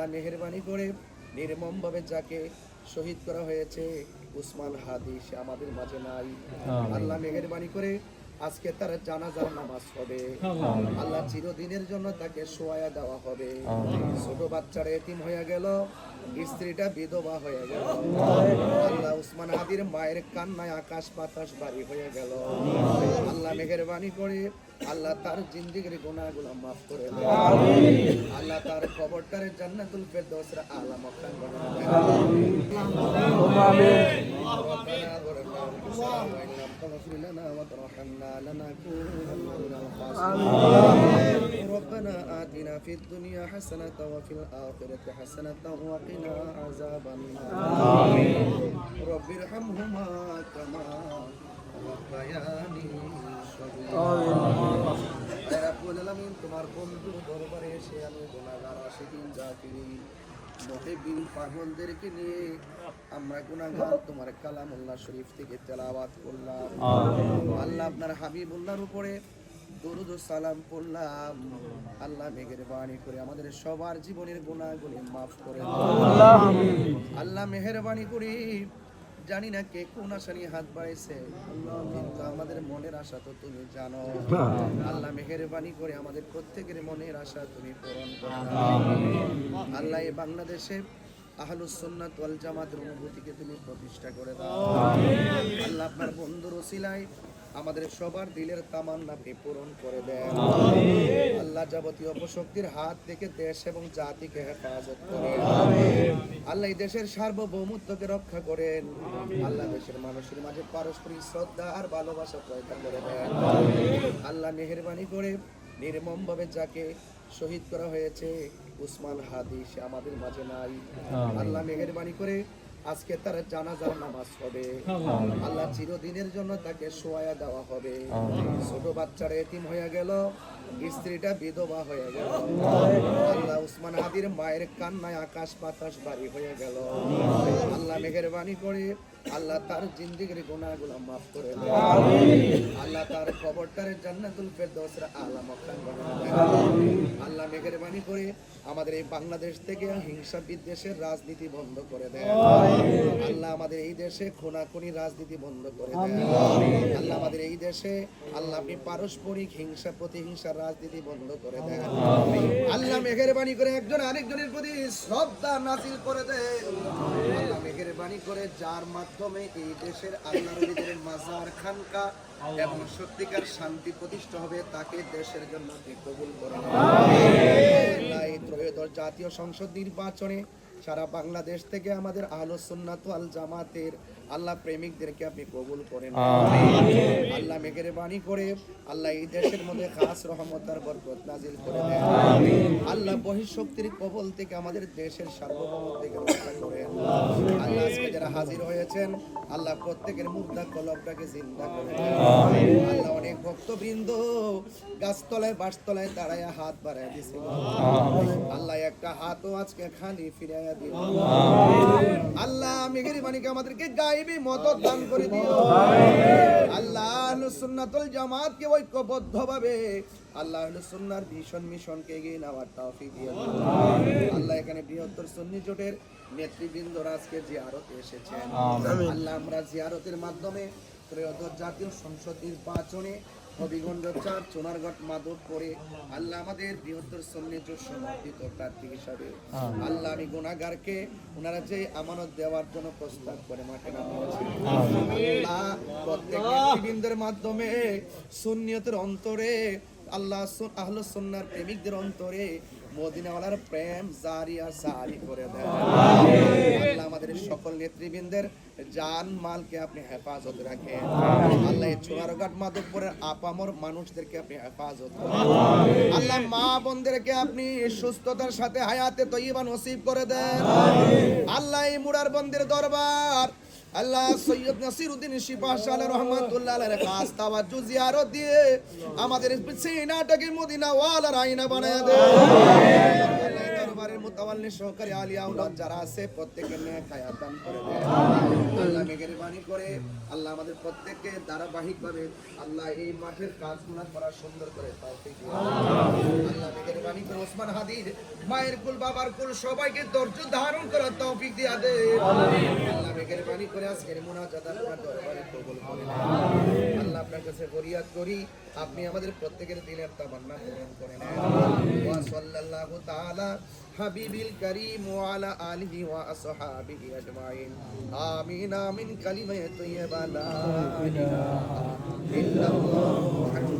আল্লাহ মেহরবানি করে নির্মমভাবে যাকে শহীদ করা হয়েছে উসমান হাদিস সে আমাদের মাঝে নাই। আল্লাহ মেহরবানি করে আজকে তার জানাজার নামাজ হবে। আল্লাহ। চিরদিনের জন্য তাকে সোয়া দেওয়া হবে। ছোট বাচ্চারা এতিম হয়ে গেল স্ত্রীটা বিধবা হয়ে গেল। আল্লাহ উসমান আদির মায়ের কান্নায় আকাশ বাতাস বাড়ি হয়ে গেল। আল্লাহ মেহরবানি করে আল্লাহ তার জিন্দিগির গুনাহগুলো মাফ করে আল্লাহ তার কবরটারে জান্নাতুল ফেরদৌসরা আলা মকান وان لم تغفر لنا وترحمنا لنكونن من الخاسرين ربنا اتنا في الدنيا حسنه وفي الاخره حسنه وقنا عذاب النار رب ارحمهما كما ربياني صغيرا يا رب العالمين তোমার বন্ধু দরবারে এসে আমি গুনাহগার আশিকিন জাকিরিন পাগলদেরকে নিয়ে আমরা তোমার কালামুল্লাহ শরীফ থেকে তেলাওয়াত করলাম। আল্লাহ আপনার হাবিবুল্লাহর উপরে দরুদ সালাম করলাম আল্লাহ মেঘের বাণী করে আমাদের সবার জীবনের গুণাগুলি মাফ করে আল্লাহ মেহেরবানি করি। জানি না কে কোন আশা নিয়ে হাত বাড়াইছে কিন্তু আমাদের মনের আশা তো তুমি জানো। আল্লাহ মেহেরবানি করে আমাদের প্রত্যেকের মনের আশা তুমি পূরণ করো। আল্লাহ এই বাংলাদেশে আহলুস সুন্নাত ওয়াল জামাতের অনুভূতিকে তুমি প্রতিষ্ঠা করে দাও। আল্লাহ আপনার বন্ধুর ওসিলায় আমাদের সবার দিলের তামান্না আপনি পূরণ করে দেন। আল্লাহ যাবতীয় অপশক্তির হাত থেকে দেশ এবং জাতিকে হেফাজত করেন। আল্লাহ এই দেশের সার্বভৌমত্বকে রক্ষা করেন। আল্লাহ দেশের মানুষের মাঝে পারস্পরিক শ্রদ্ধা আর ভালোবাসা পয়দা করে দেন। আল্লাহ মেহেরবানি করে নির্মমভাবে যাকে শহীদ করা হয়েছে উসমান হাদিস সে আমাদের মাঝে নাই। আল্লাহ মেহেরবানি করে আজকে তার জানাজার নামাজ হবে। আল্লাহ। চিরদিনের জন্য তাকে শোয়া দেওয়া হবে। ছোট বাচ্চারা এতিম হয়ে গেল স্ত্রীটা বিধবা হয়ে গেল। আল্লাহ উসমান হাদির মায়ের কান্নায় আকাশ বাতাস বাড়ি হয়ে গেল। আল্লাহ। মেহেরবানি করে আল্লাহ তার জিন্দিগির গুনাহগুলো মাফ করে আল্লাহ তার কবরটারে জান্নাতুল ফেরদৌসের আলা মকান আল্লাহ মেহেরবানি করে আমাদের এই বাংলাদেশ থেকে হিংসা বিদ্বেষের রাজনীতি বন্ধ করে দেন আল্লাহ আমাদের এই দেশে খুনাখুনি রাজনীতি বন্ধ করে দেন। আল্লাহ আমাদের এই দেশে আল্লাহ আপনি পারস্পরিক হিংসা রাজনীতি বন্ধ করে দেন। আল্লাহ মেহেরবানি করে একজন আরেকজনের প্রতি শ্রদ্ধা নাসিল করে দেন। আল্লাহ মেহেরবানি করে যার মাধ্যমে এই দেশের আল্লাহ নবীদের মাজার খানকা এবং সত্যিকার শান্তি প্রতিষ্ঠা হবে তাকে দেশের জন্য কবুল এই ত্রয়োদশ জাতীয় সংসদ নির্বাচনে সারা বাংলাদেশ থেকে আমাদের আলো সুন্নাত আল জামাতের আল্লাহ প্রেমিকদেরকে আপনি কবুল করেন আল্লাহ মেঘের বাণী করে আল্লাহ এই দেশের মধ্যে খাস রহমত আর বরকত নাজিল করে দেন। আল্লাহ বহিঃশক্তির কবল থেকে আমাদের দেশের সার্বভৌমত্বকে রক্ষা করেন। আল্লাহ আজকে যারা হাজির হয়েছেন আল্লাহ প্রত্যেকের মুদ্রা কলবটাকে জিন্দা করে আল্লাহ অনেক ভক্তবৃন্দ গাছতলায় বাসতলায় দাঁড়ায় হাত বাড়ায় দিছে আল্লাহ একটা হাতও আজকে খালি দিও আল্লাহ মেঘের আমাদেরকে গাইবি মদত দান করে দিও। আল্লাহ সুন্নাতুল জামাতকে ঐক্যবদ্ধ আল্লাহ আহলুস ভীষণ মিশনকে এগিয়ে নেওয়ার তৌফিক দিয়ে আল্লাহ এখানে বৃহত্তর সুন্নি জোটের নেতৃবৃন্দরা আজকে জিয়ারতে এসেছেন। আল্লাহ আমরা জিয়ারতের মাধ্যমে ত্রয়োদশ জাতীয় সংসদ নির্বাচনে হবিগঞ্জ চার চোনারঘাট মাধবপুরে আল্লাহ আমাদের বৃহত্তর সন্নি জোট সমর্থিত প্রার্থী হিসাবে আল্লাহ আমি গুণাগারকে ওনারা যে আমানত দেওয়ার জন্য প্রস্তাব করে মাঠে নামিয়েছে প্রত্যেক মাধ্যমে সুন্নিয়তের অন্তরে আল্লাহ সুন- আহলুস সুন্নাহর প্রেমিকদের অন্তরে মদিনাওয়ালার প্রেম জারি আর সারি করে আমাদের সকল নেতৃবৃন্দের জান মালকে আপনি হেফাজত রাখেন। আল্লাহ চোরারঘাট মাধবপুরের আপামর মানুষদেরকে আপনি হেফাজত আল্লাহ মা বোনদেরকে আপনি সুস্থতার সাথে হায়াতে তৈবা নসিব করে দেন। আল্লাহ এই মুরার বন্দের দরবার আল্লাহ সৈয়দ নাসির উদ্দিন শিফা শাহ রহমাতুল্লাহ আলাইহির খাস তাওয়াজ্জু জিয়ারত দিয়ে আমাদের সিনাটাকে মদিনা ওয়ালার আয়না বানায় দেন। এই দরবারের মুতাওয়াল্লি সহকারী আলিয়া আউলাদ যারা আছে, প্রত্যেককে নেক হায়াত দান করে দেন আল্লাহ মেহেরবানি করে, আল্লাহ আমাদের প্রত্যেককে ধারাবাহিকভাবে আল্লাহ এই মাঠের কাজগুলো করা সুন্দর করে তৌফিক। আল্লাহ মেহেরবানি করে ওসমান হাদির মায়ের কুল, বাবার কুল সবাইকে ধৈর্য ধারণ করার তৌফিক দিয়া দে আল্লাহ মেহেরবানি করে আজকের মুনাজাত আপনার দরবারে কবুল করে আল্লাহ আপনার কাছে ফরিয়াদ করি, আপনি আমাদের প্রত্যেকের দিলের তামান্না পূরণ করে নেন। ওয়া সাল্লাল্লাহু তাআলা হাবিবিল কারীম ওয়া আলা আলিহি ওয়া আসহাবিহি আজমাইন। আমিন আমিন কালিমা তাইয়্যিবা লা ইলাহা ইল্লাল্লাহ।